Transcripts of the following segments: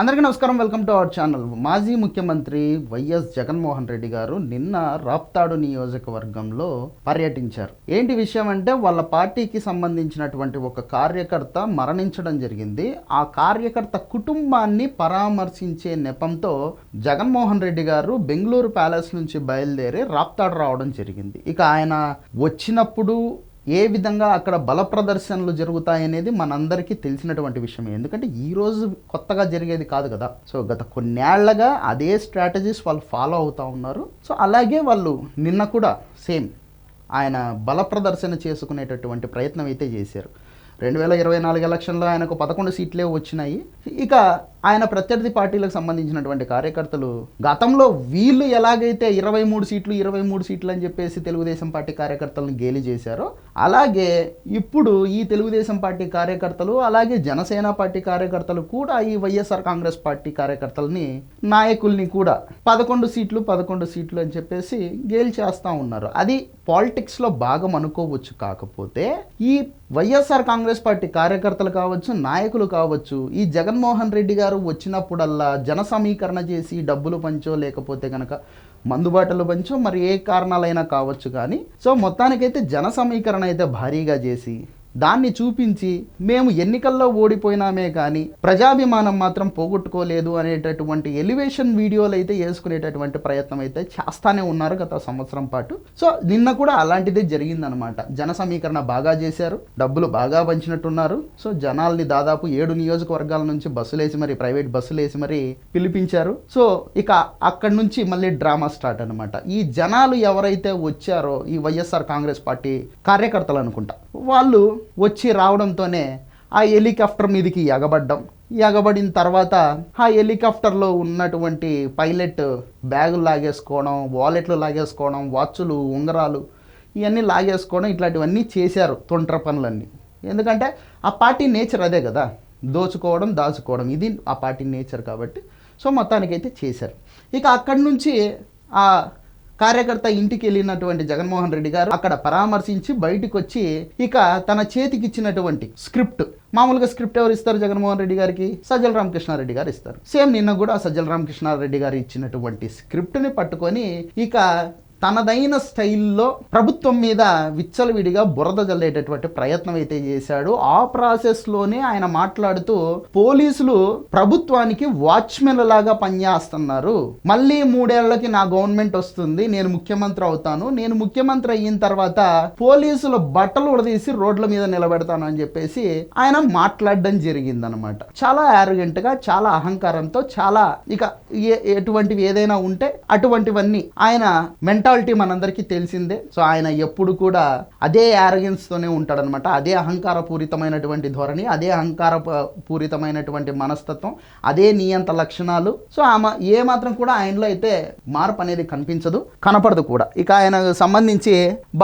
అందరికీ నమస్కారం welcome to our channel. మాజీ ముఖ్యమంత్రి వైఎస్ జగన్మోహన్ రెడ్డి గారు నిన్న రాప్తాడు నియోజకవర్గంలో పర్యటించారు. ఏంటి విషయం అంటే వాళ్ళ పార్టీకి సంబంధించినటువంటి ఒక కార్యకర్త మరణించడం జరిగింది. ఆ కార్యకర్త కుటుంబాన్ని పరామర్శించే నెపంతో జగన్మోహన్ రెడ్డి గారు బెంగళూరు ప్యాలెస్ నుంచి బయలుదేరి రాప్తాడు రావడం జరిగింది. ఇక ఆయన వచ్చినప్పుడు ఏ విధంగా అక్కడ బల ప్రదర్శనలు జరుగుతాయనేది మనందరికీ తెలిసినటువంటి విషయమే. ఎందుకంటే ఈరోజు కొత్తగా జరిగేది కాదు కదా. సో గత కొన్నేళ్ళగా అదే స్ట్రాటజీస్ వాళ్ళు ఫాలో అవుతూ ఉన్నారు. సో అలాగే వాళ్ళు నిన్న కూడా సేమ్ ఆయన బల ప్రదర్శన చేసుకునేటటువంటి ప్రయత్నం అయితే చేశారు. రెండు వేల ఇరవై నాలుగు ఎలక్షన్లో ఆయనకు పదకొండు సీట్లే వచ్చినాయి. ఇక ఆయన ప్రత్యర్థి పార్టీలకు సంబంధించినటువంటి కార్యకర్తలు గతంలో వీళ్ళు ఎలాగైతే ఇరవై మూడు సీట్లు ఇరవై మూడు సీట్లు అని చెప్పేసి తెలుగుదేశం పార్టీ కార్యకర్తలను గేలి చేశారో అలాగే ఇప్పుడు ఈ తెలుగుదేశం పార్టీ కార్యకర్తలు అలాగే జనసేన పార్టీ కార్యకర్తలు కూడా ఈ వైఎస్ఆర్ కాంగ్రెస్ పార్టీ కార్యకర్తలని నాయకుల్ని కూడా పదకొండు సీట్లు పదకొండు సీట్లు అని చెప్పేసి గేలి చేస్తూ ఉన్నారు. అది పాలిటిక్స్లో భాగం అనుకోవచ్చు కాకపోతే ఈ వైఎస్ఆర్ కాంగ్రెస్ పార్టీ కార్యకర్తలు కావచ్చు నాయకులు కావచ్చు ఈ జగన్మోహన్ రెడ్డి గారు వచ్చినప్పుడల్లా జన సమీకరణ చేసి డబ్బులు పంచో లేకపోతే కనుక మందుబాటలు పంచో మరి ఏ కారణాలైనా కావచ్చు కానీ. సో మొత్తానికైతే జన సమీకరణ అయితే భారీగా చేసి దాన్ని చూపించి మేము ఎన్నికల్లో ఓడిపోయినామే కానీ ప్రజాభిమానం మాత్రం పోగొట్టుకోలేదు అనేటటువంటి ఎలివేషన్ వీడియోలు అయితే వేసుకునేటటువంటి ప్రయత్నం అయితే చేస్తానే ఉన్నారు గత సంవత్సరం పాటు. సో నిన్న కూడా అలాంటిదే జరిగిందనమాట. జన సమీకరణ బాగా చేశారు డబ్బులు బాగా పంచినట్టున్నారు. సో జనాల్ని దాదాపు ఏడు నియోజకవర్గాల నుంచి బస్సులేసి మరి ప్రైవేట్ బస్సులేసి మరి పిలిపించారు. సో ఇక అక్కడి నుంచి మళ్ళీ డ్రామా స్టార్ట్ అనమాట. ఈ జనాలు ఎవరైతే వచ్చారో ఈ వైఎస్ఆర్ కాంగ్రెస్ పార్టీ కార్యకర్తలు అనుకుంటా వాళ్ళు వచ్చి రావడంతోనే ఆ హెలికాప్టర్ మీదకి ఎగబడ్డం. ఎగబడిన తర్వాత ఆ హెలికాప్టర్లో ఉన్నటువంటి పైలట్ బ్యాగులు లాగేసుకోవడం వాలెట్లు లాగేసుకోవడం వాచ్లు ఉంగరాలు ఇవన్నీ లాగేసుకోవడం ఇట్లాంటివన్నీ చేశారు తొంట్ర పనులన్నీ. ఎందుకంటే ఆ పార్టీ నేచర్ అదే కదా. దోచుకోవడం దాచుకోవడం. ఇది ఆ పార్టీ నేచర్ కాబట్టి. సో మొత్తానికైతే చేశారు. ఇక అక్కడి నుంచి ఆ కార్యకర్త ఇంటికి వెళ్ళినటువంటి జగన్మోహన్ రెడ్డి గారు అక్కడ పరామర్శించి బయటకు వచ్చి ఇక తన చేతికి ఇచ్చినటువంటి స్క్రిప్ట్ మామూలుగా స్క్రిప్ట్ ఎవరు ఇస్తారు జగన్మోహన్ రెడ్డి గారికి? సజ్జల రామకృష్ణారెడ్డి గారు ఇస్తారు. సేమ్ నిన్న కూడా సజ్జల రామకృష్ణారెడ్డి గారు ఇచ్చినటువంటి స్క్రిప్ట్ని పట్టుకొని ఇక తనదైన స్టైల్లో ప్రభుత్వం మీద విచ్చలవిడిగా బురద జల్లేటటువంటి ప్రయత్నం అయితే చేశాడు. ఆ ప్రాసెస్లోనే ఆయన మాట్లాడుతూ పోలీసులు ప్రభుత్వానికి వాచ్మెన్ లాగా పనిచేస్తున్నారు. మళ్ళీ మూడేళ్ళకి నా గవర్నమెంట్ వస్తుంది. నేను ముఖ్యమంత్రి అవుతాను. నేను ముఖ్యమంత్రి అయిన తర్వాత పోలీసుల బట్టలు ఉడదీసి రోడ్ల మీద నిలబెడతాను అని చెప్పేసి ఆయన మాట్లాడడం జరిగిందనమాట. చాలా arrogant గా చాలా అహంకారంతో చాలా ఇక ఎటువంటివి ఏదైనా ఉంటే అటువంటివన్నీ ఆయన మెంటాలిటీ మనందరికీ తెలిసిందే. సో ఆయన ఎప్పుడు కూడా అదే యారగెన్స్తోనే ఉంటాడనమాట. అదే అహంకార పూరితమైనటువంటి ధోరణి అదే అహంకార పూరితమైనటువంటి మనస్తత్వం అదే నియంత లక్షణాలు. సో ఆమె ఏ మాత్రం కూడా ఆయనలో అయితే మార్పు అనేది కనిపించదు కనపడదు కూడా. ఇక ఆయనకు సంబంధించి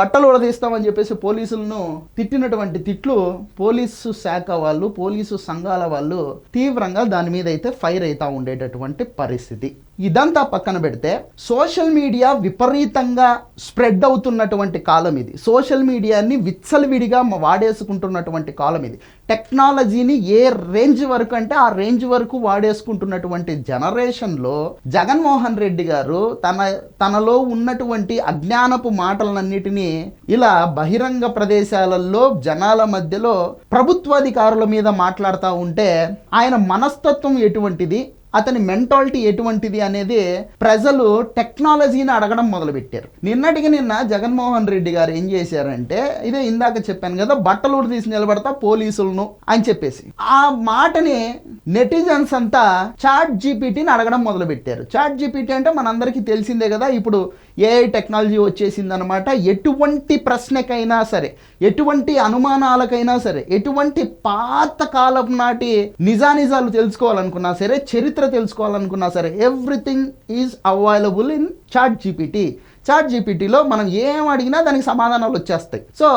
బట్టలు ఉడదీస్తామని చెప్పేసి పోలీసులను తిట్టినటువంటి తిట్లు పోలీసు శాఖ వాళ్ళు పోలీసు సంఘాల వాళ్ళు తీవ్రంగా దాని మీద అయితే ఫైర్ అవుతా ఉండేటటువంటి పరిస్థితి. ఇదంతా పక్కన పెడితే సోషల్ మీడియా విపరీత విపరీతంగా స్ప్రెడ్ అవుతున్నటువంటి కాలం ఇది. సోషల్ మీడియాని విచ్చలవిడిగా వాడేసుకుంటున్నటువంటి కాలం ఇది. టెక్నాలజీని ఏ రేంజ్ వరకు అంటే ఆ రేంజ్ వరకు వాడేసుకుంటున్నటువంటి జనరేషన్లో జగన్మోహన్ రెడ్డి గారు తన తనలో ఉన్నటువంటి అజ్ఞానపు మాటలన్నిటినీ ఇలా బహిరంగ ప్రదేశాలలో జనాల మధ్యలో ప్రభుత్వాధికారుల మీద మాట్లాడుతూ ఉంటే ఆయన మనస్తత్వం ఎటువంటిది? అతని మెంటాలిటీ ఎటువంటిది అనేది ప్రజలు టెక్నాలజీని అడగడం మొదలుపెట్టారు. నిన్నటికి నిన్న జగన్మోహన్ రెడ్డి గారు ఏం చేశారంటే ఇదే ఇందాక చెప్పాను కదా బట్టలు తీసి నిలబడతా పోలీసులను అని చెప్పేసి. ఆ మాటని నెటిజన్స్ అంతా చాట్ జీపీటీని అడగడం మొదలుపెట్టారు. చాట్ జీపీటీ అంటే మనందరికీ తెలిసిందే కదా ఇప్పుడు ఏఐ టెక్నాలజీ వచ్చేసిందనమాట ఎటువంటి ప్రశ్నకైనా సరే ఎటువంటి అనుమానాలకైనా సరే ఎటువంటి పాత కాలం నాటి నిజానిజాలు తెలుసుకోవాలనుకున్నా సరే చరిత్ర తెలుసుకోవాలనుకున్నా సరే everything is available in chat GPT chat జీపీటీలో మనం ఏం అడిగినా దానికి సమాధానాలు వచ్చేస్తాయి. సో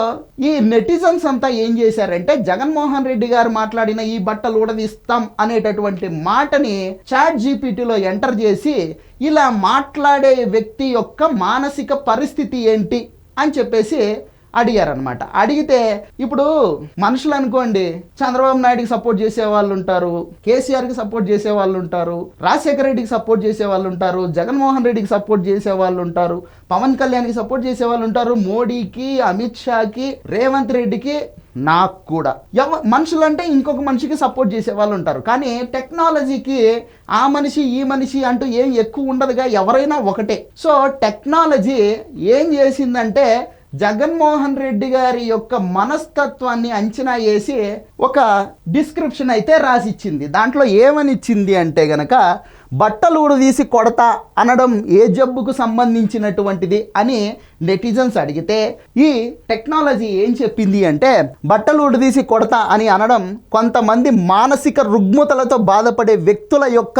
ఈ నెటిజన్స్ అంతా ఏం చేశారంటే జగన్మోహన్ రెడ్డి గారు మాట్లాడిన ఈ బట్టలు ఊడదీస్తాం అనేటటువంటి మాటని చాట్ జీపీటీలో ఎంటర్ చేసి ఇలా మాట్లాడే వ్యక్తి యొక్క మానసిక పరిస్థితి ఏంటి అని చెప్పేసి అడిగారనమాట అడిగితే ఇప్పుడు మనుషులు అనుకోండి చంద్రబాబు నాయుడికి సపోర్ట్ చేసే వాళ్ళు ఉంటారు కేసీఆర్కి సపోర్ట్ చేసే వాళ్ళు ఉంటారు రాజశేఖర రెడ్డికి సపోర్ట్ చేసే వాళ్ళు ఉంటారు జగన్మోహన్ రెడ్డికి సపోర్ట్ చేసే వాళ్ళు ఉంటారు పవన్ కళ్యాణ్కి సపోర్ట్ చేసే వాళ్ళు ఉంటారు మోడీకి అమిత్ షాకి రేవంత్ రెడ్డికి నాకు కూడా. ఎవ మనుషులు అంటే ఇంకొక మనిషికి సపోర్ట్ చేసే వాళ్ళు ఉంటారు. కానీ టెక్నాలజీకి ఆ మనిషి ఈ మనిషి అంటూ ఏం ఎక్కువ ఉండదుగా ఎవరైనా ఒకటే. సో టెక్నాలజీ ఏం చేసిందంటే జగన్మోహన్ రెడ్డి గారి యొక్క మనస్తత్వాన్ని అంచనా వేసి ఒక డిస్క్రిప్షన్ అయితే రాసిచ్చింది. దాంట్లో ఏమని ఇచ్చింది అంటే గనక బట్టలు తీసి కొడతా అనడం ఏ జబ్బుకు సంబంధించినటువంటిది అని నెటిజన్స్ అడిగితే ఈ టెక్నాలజీ ఏం చెప్పింది అంటే బట్టలు తీసి కొడతా అని అనడం కొంతమంది మానసిక రుగ్మతలతో బాధపడే వ్యక్తుల యొక్క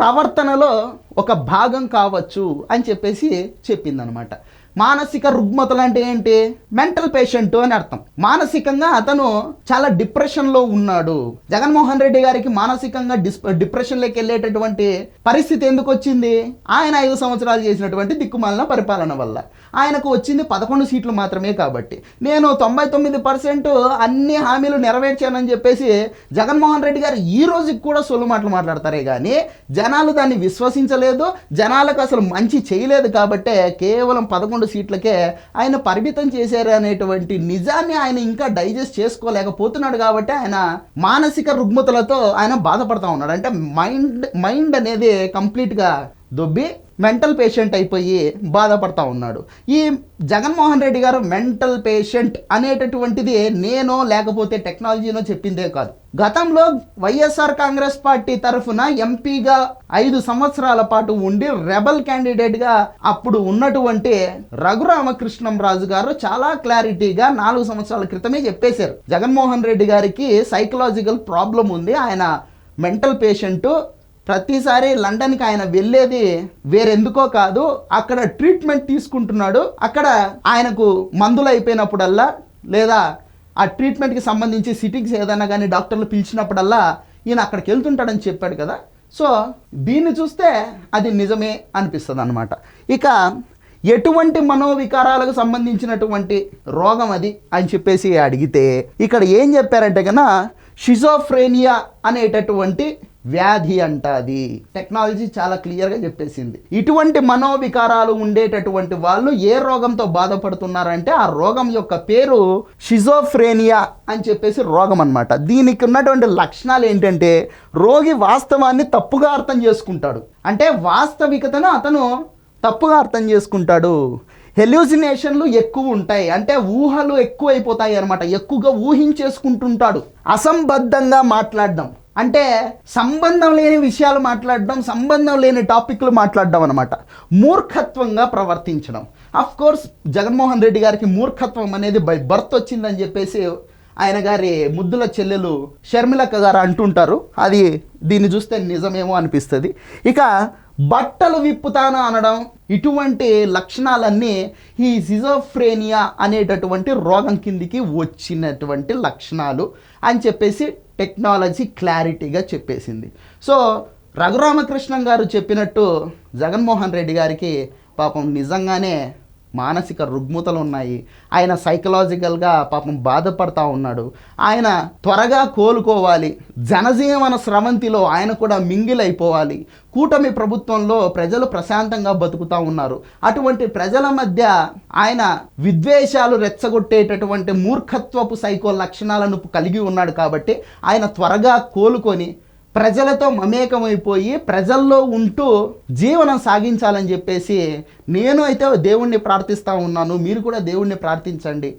ప్రవర్తనలో ఒక భాగం కావచ్చు అని చెప్పేసి చెప్పిందనమాట. మానసిక రుగ్మతలు అంటే ఏంటి? మెంటల్ పేషెంట్ అని అర్థం. మానసికంగా అతను చాలా డిప్రెషన్లో ఉన్నాడు. జగన్మోహన్ రెడ్డి గారికి మానసికంగా డిస్ డిప్రెషన్లోకి వెళ్ళేటటువంటి పరిస్థితి ఎందుకు వచ్చింది? ఆయన ఐదు సంవత్సరాలు చేసినటువంటి దిక్కుమాలిన పరిపాలన వల్ల. ఆయనకు వచ్చింది పదకొండు సీట్లు మాత్రమే కాబట్టి. నేను తొంభై తొమ్మిది పర్సెంట్ అన్ని హామీలు నెరవేర్చానని చెప్పేసి జగన్మోహన్ రెడ్డి గారు ఈ రోజుకి కూడా సొల్లు మాటలు మాట్లాడతారే కానీ జనాలు దాన్ని విశ్వసించలేదు. జనాలకు అసలు మంచి చేయలేదు కాబట్టే కేవలం పదకొండు సీట్లకే ఆయన పరిమితం చేశారు అనేటువంటి నిజాన్ని ఆయన ఇంకా డైజెస్ట్ చేసుకోలేకపోతున్నాడు కాబట్టి ఆయన మానసిక రుగ్మతలతో ఆయన బాధపడతా ఉన్నాడు. అంటే మైండ్ మైండ్ అనేది కంప్లీట్గా దొబ్బి మెంటల్ పేషెంట్ అయిపోయి బాధపడతా ఉన్నాడు. ఈ జగన్మోహన్ రెడ్డి గారు మెంటల్ పేషెంట్ అనేటటువంటిది నేను లేకపోతే టెక్నాలజీనో చెప్పిందే కాదు. గతంలో వైఎస్ఆర్ కాంగ్రెస్ పార్టీ తరఫున ఎంపీగా ఐదు సంవత్సరాల పాటు ఉండి రెబల్ క్యాండిడేట్గా అప్పుడు ఉన్నటువంటి రఘురామకృష్ణం రాజు గారు చాలా క్లారిటీగా నాలుగు సంవత్సరాల క్రితమే చెప్పేశారు. జగన్మోహన్ రెడ్డి గారికి సైకలాజికల్ ప్రాబ్లం ఉంది. ఆయన మెంటల్ పేషెంట్ ప్రతిసారి లండన్కి ఆయన వెళ్ళేది వేరెందుకో కాదు అక్కడ ట్రీట్మెంట్ తీసుకుంటున్నాడు. అక్కడ ఆయనకు మందులు అయిపోయినప్పుడల్లా లేదా ఆ ట్రీట్మెంట్కి సంబంధించి సిటీకి ఏదైనా కానీ డాక్టర్లు పిలిచినప్పుడల్లా ఈయన అక్కడికి వెళ్తుంటాడని చెప్పాడు కదా. సో దీన్ని చూస్తే అది నిజమే అనిపిస్తుంది అనమాట ఇక ఎటువంటి మనోవికారాలకు సంబంధించినటువంటి రోగం అది అని చెప్పేసి అడిగితే ఇక్కడ ఏం చెప్పారంటే కన్నా షిజోఫ్రేనియా అనేటటువంటి వ్యాధి అంట అది టెక్నాలజీ చాలా క్లియర్గా చెప్పేసింది. ఇటువంటి మనోవికారాలు ఉండేటటువంటి వాళ్ళు ఏ రోగంతో బాధపడుతున్నారంటే ఆ రోగం యొక్క పేరు షిజోఫ్రేనియా అని చెప్పేసి రోగం అనమాట దీనికి ఉన్నటువంటి లక్షణాలు ఏంటంటే రోగి వాస్తవాన్ని తప్పుగా అర్థం చేసుకుంటాడు. అంటే వాస్తవికతను అతను తప్పుగా అర్థం చేసుకుంటాడు. హెల్యూసినేషన్లు ఎక్కువ ఉంటాయి. అంటే ఊహలు ఎక్కువ అయిపోతాయి అనమాట ఎక్కువగా ఊహించేసుకుంటుంటాడు. అసంబద్ధంగా మాట్లాడడం. అంటే సంబంధం లేని విషయాలు మాట్లాడడం సంబంధం లేని టాపిక్లు మాట్లాడడం అనమాట మూర్ఖత్వంగా ప్రవర్తించడం. అఫ్ కోర్స్ జగన్మోహన్ రెడ్డి గారికి మూర్ఖత్వం అనేది బై బర్త్ వచ్చిందని చెప్పేసి ఆయన గారి ముద్దుల చెల్లెలు షర్మిలక్క గారు అంటుంటారు. అది దీన్ని చూస్తే నిజమేమో అనిపిస్తుంది. ఇక బట్టలు విప్పుతాను అనడం ఇటువంటి లక్షణాలన్నీ ఈ సిజోఫ్రేనియా అనేటటువంటి రోగం కిందికి వచ్చినటువంటి లక్షణాలు అని చెప్పేసి టెక్నాలజీ క్లారిటీగా చెప్పేసింది. సో రఘురామకృష్ణం గారు చెప్పినట్టు జగన్మోహన్ రెడ్డి గారికి పాపం నిజంగానే మానసిక రుగ్మతలు ఉన్నాయి ఆయన సైకలాజికల్గా పాపం బాధపడతా ఉన్నాడు. ఆయన త్వరగా కోలుకోవాలి. జనజీవన స్రవంతిలో ఆయన కూడా మింగిల్ అయిపోవాలి కూటమి ప్రభుత్వంలో ప్రజలు ప్రశాంతంగా బతుకుతూ ఉన్నారు. అటువంటి ప్రజల మధ్య ఆయన విద్వేషాలు రెచ్చగొట్టేటటువంటి మూర్ఖత్వపు సైకో లక్షణాలను కలిగి ఉన్నాడు కాబట్టి ఆయన త్వరగా కోలుకొని ప్రజలతో మమేకమైపోయి ప్రజల్లో ఉంటూ జీవనం సాగించాలని చెప్పేసి నేను అయితే దేవుణ్ణి ప్రార్థిస్తూ ఉన్నాను. మీరు కూడా దేవుణ్ణి ప్రార్థించండి.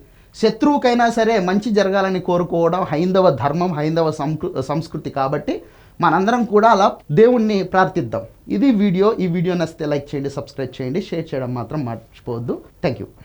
శత్రువుకైనా సరే మంచి జరగాలని కోరుకోవడం హైందవ ధర్మం హైందవ సంస్కృ సంస్కృతి కాబట్టి మనందరం కూడా అలా దేవుణ్ణి ప్రార్థిద్దాం. ఇది వీడియో. ఈ వీడియో నచ్చితే లైక్ చేయండి సబ్స్క్రైబ్ చేయండి షేర్ చేయడం మాత్రం మర్చిపోవద్దు. Thank you